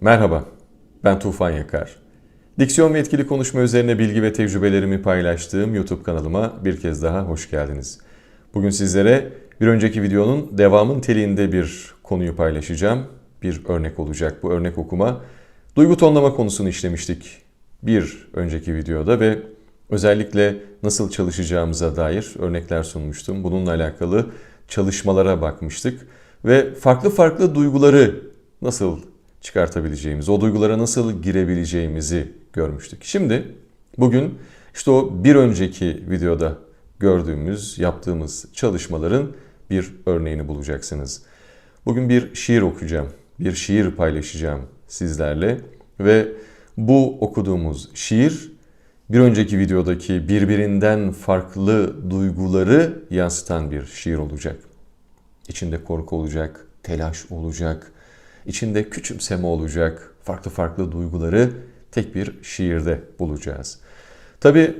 Merhaba, ben Tufan Yakar. Diksiyon ve etkili konuşma üzerine bilgi ve tecrübelerimi paylaştığım YouTube kanalıma bir kez daha hoş geldiniz. Bugün sizlere bir önceki videonun devamın teliğinde bir konuyu paylaşacağım. Bir örnek olacak bu örnek okuma. Duygu tonlama konusunu işlemiştik bir önceki videoda ve özellikle nasıl çalışacağımıza dair örnekler sunmuştum. Bununla alakalı çalışmalara bakmıştık ve farklı farklı duyguları nasıl çıkartabileceğimizi, o duygulara nasıl girebileceğimizi görmüştük. Şimdi bugün işte o bir önceki videoda gördüğümüz, yaptığımız çalışmaların bir örneğini bulacaksınız. Bugün bir şiir okuyacağım, bir şiir paylaşacağım sizlerle ve bu okuduğumuz şiir bir önceki videodaki birbirinden farklı duyguları yansıtan bir şiir olacak. İçinde korku olacak, telaş olacak, içinde küçümseme olacak, farklı farklı duyguları tek bir şiirde bulacağız. Tabi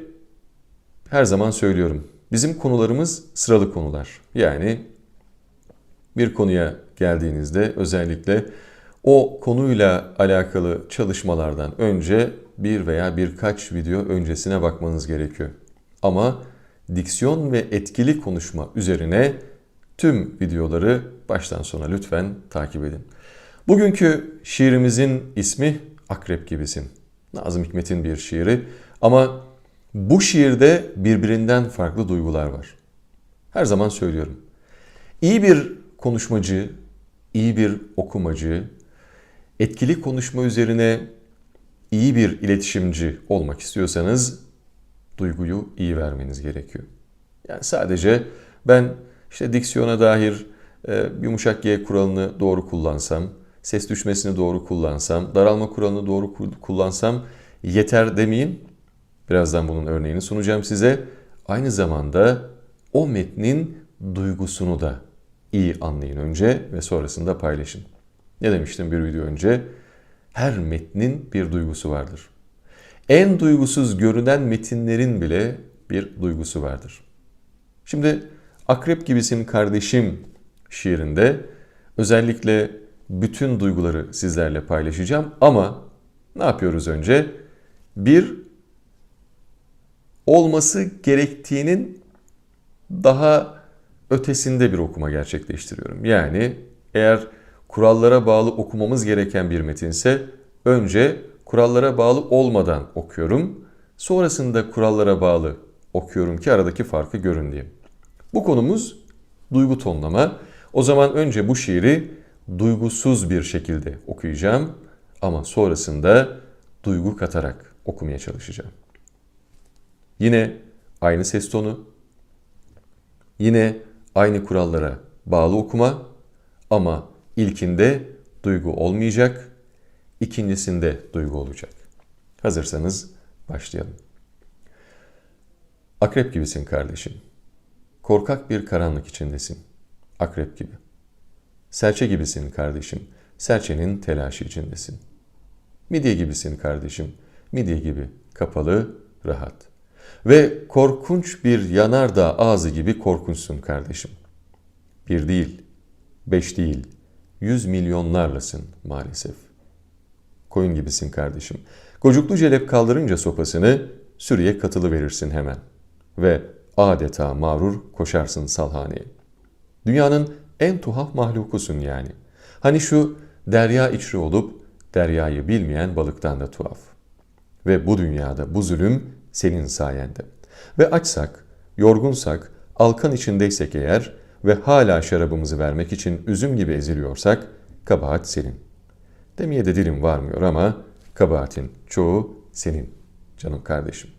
her zaman söylüyorum, bizim konularımız sıralı konular. Yani bir konuya geldiğinizde özellikle o konuyla alakalı çalışmalardan önce bir veya birkaç video öncesine bakmanız gerekiyor. Ama diksiyon ve etkili konuşma üzerine tüm videoları baştan sona lütfen takip edin. Bugünkü şiirimizin ismi Akrep Gibisin. Nazım Hikmet'in bir şiiri ama bu şiirde birbirinden farklı duygular var. Her zaman söylüyorum. İyi bir konuşmacı, iyi bir okumacı, etkili konuşma üzerine iyi bir iletişimci olmak istiyorsanız duyguyu iyi vermeniz gerekiyor. Yani sadece ben işte diksiyona dair e, yumuşak G kuralını doğru kullansam, ses düşmesini doğru kullansam, daralma kuralını doğru kullansam yeter demeyin. Birazdan bunun örneğini sunacağım size. Aynı zamanda o metnin duygusunu da iyi anlayın önce ve sonrasında paylaşın. Ne demiştim bir video önce? Her metnin bir duygusu vardır. En duygusuz görünen metinlerin bile bir duygusu vardır. Şimdi Akrep gibisin kardeşim şiirinde özellikle bütün duyguları sizlerle paylaşacağım ama ne yapıyoruz önce? Bir olması gerektiğinin daha ötesinde bir okuma gerçekleştiriyorum. Yani eğer kurallara bağlı okumamız gereken bir metinse önce kurallara bağlı olmadan okuyorum. Sonrasında kurallara bağlı okuyorum ki aradaki farkı görün diye. Bu konumuz duygu tonlama. O zaman önce bu şiiri duygusuz bir şekilde okuyacağım ama sonrasında duygu katarak okumaya çalışacağım. Yine aynı ses tonu, yine aynı kurallara bağlı okuma ama ilkinde duygu olmayacak, ikincisinde duygu olacak. Hazırsanız başlayalım. Akrep gibisin kardeşim. Korkak bir karanlık içindesin. Akrep gibi. Serçe gibisin kardeşim. Serçenin telaşı içindesin. Midye gibisin kardeşim. Midye gibi kapalı, rahat. Ve korkunç bir yanardağ ağzı gibi korkunçsun kardeşim. Bir değil, beş değil, yüz milyonlarlasın maalesef. Koyun gibisin kardeşim. Gocuklu celep kaldırınca sopasını sürüye katılı verirsin hemen. Ve adeta mağrur koşarsın salhaneye. Dünyanın en tuhaf mahlukusun yani. Hani şu derya içri olup deryayı bilmeyen balıktan da tuhaf. Ve bu dünyada bu zulüm senin sayende. Ve açsak, yorgunsak, alkan içindeysek eğer ve hala şarabımızı vermek için üzüm gibi eziliyorsak kabahat senin. Demeye de dilim varmıyor ama kabahatin çoğu senin canım kardeşim.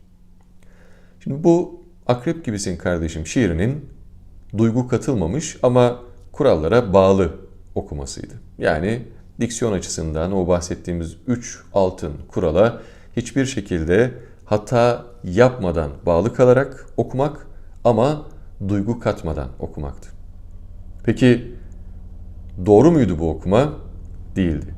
Şimdi bu Akrep gibisin kardeşim şiirinin duygu katılmamış ama kurallara bağlı okumasıydı. Yani diksiyon açısından o bahsettiğimiz 3 altın kurala hiçbir şekilde hata yapmadan bağlı kalarak okumak ama duygu katmadan okumaktı. Peki doğru muydu bu okuma? Değildi.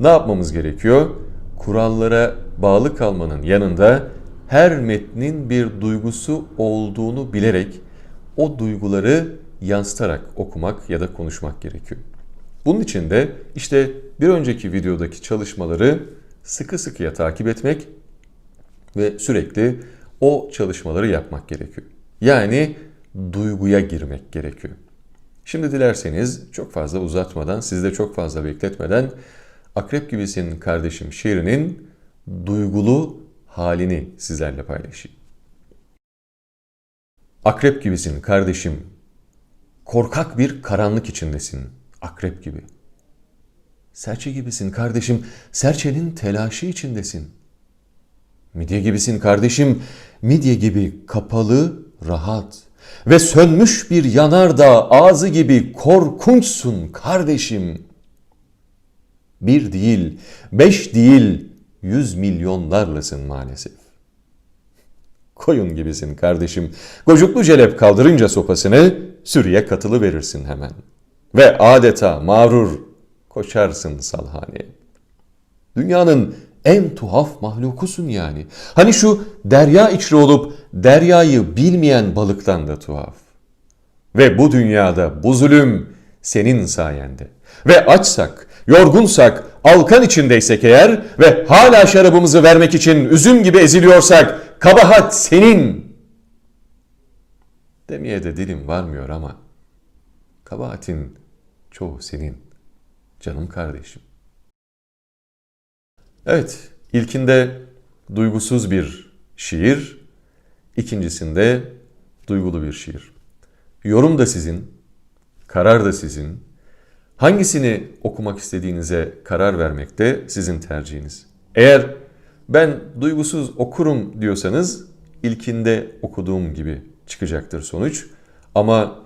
Ne yapmamız gerekiyor? Kurallara bağlı kalmanın yanında her metnin bir duygusu olduğunu bilerek o duyguları yansıtarak okumak ya da konuşmak gerekiyor. Bunun için de işte bir önceki videodaki çalışmaları sıkı sıkıya takip etmek ve sürekli o çalışmaları yapmak gerekiyor. Yani duyguya girmek gerekiyor. Şimdi dilerseniz çok fazla uzatmadan, sizi de çok fazla bekletmeden Akrep Gibisin Kardeşim şiirinin duygulu halini sizlerle paylaşayım. Akrep gibisin kardeşim. Korkak bir karanlık içindesin. Akrep gibi. Serçe gibisin kardeşim. Serçenin telaşı içindesin. Midye gibisin kardeşim. Midye gibi kapalı, rahat. Ve sönmüş bir yanardağ ağzı gibi korkunçsun kardeşim. Bir değil, beş değil, yüz milyonlarlasın maalesef. Koyun gibisin kardeşim. Gocuklu celep kaldırınca sopasını sürüye katılı verirsin hemen. Ve adeta mağrur koşarsın salhaneye. Dünyanın en tuhaf mahlukusun yani. Hani şu derya içri olup deryayı bilmeyen balıktan da tuhaf. Ve bu dünyada bu zulüm senin sayende. Ve açsak, yorgunsak, alkan içindeysek eğer ve hala şarabımızı vermek için üzüm gibi eziliyorsak kabahat senin. Demeye de dilim varmıyor ama kabahatin çoğu senin canım kardeşim. Evet, ilkinde duygusuz bir şiir, ikincisinde duygulu bir şiir. Yorum da sizin, karar da sizin. Hangisini okumak istediğinize karar vermek de sizin tercihiniz. Eğer ben duygusuz okurum diyorsanız ilkinde okuduğum gibi çıkacaktır sonuç. Ama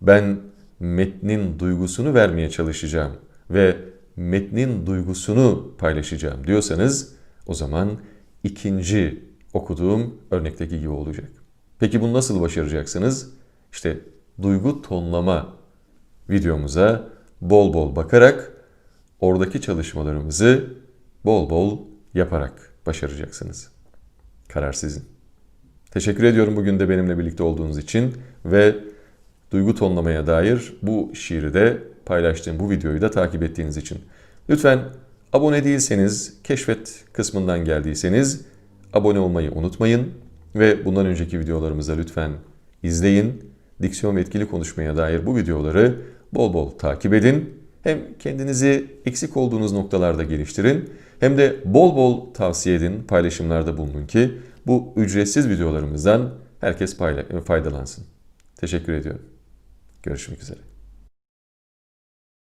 ben metnin duygusunu vermeye çalışacağım ve metnin duygusunu paylaşacağım diyorsanız o zaman ikinci okuduğum örnekteki gibi olacak. Peki bunu nasıl başaracaksınız? İşte duygu tonlama videomuza bol bol bakarak oradaki çalışmalarımızı bol bol yaparak başaracaksınız. Karar sizin. Teşekkür ediyorum bugün de benimle birlikte olduğunuz için ve duygu tonlamaya dair bu şiiri de paylaştığım bu videoyu da takip ettiğiniz için. Lütfen abone değilseniz, keşfet kısmından geldiyseniz abone olmayı unutmayın ve bundan önceki videolarımızı lütfen izleyin. Diksiyon ve etkili konuşmaya dair bu videoları bol bol takip edin. Hem kendinizi eksik olduğunuz noktalarda geliştirin hem de bol bol tavsiye edin, paylaşımlarda bulunun ki bu ücretsiz videolarımızdan herkes fayda- faydalansın. Teşekkür ediyorum. Görüşmek üzere.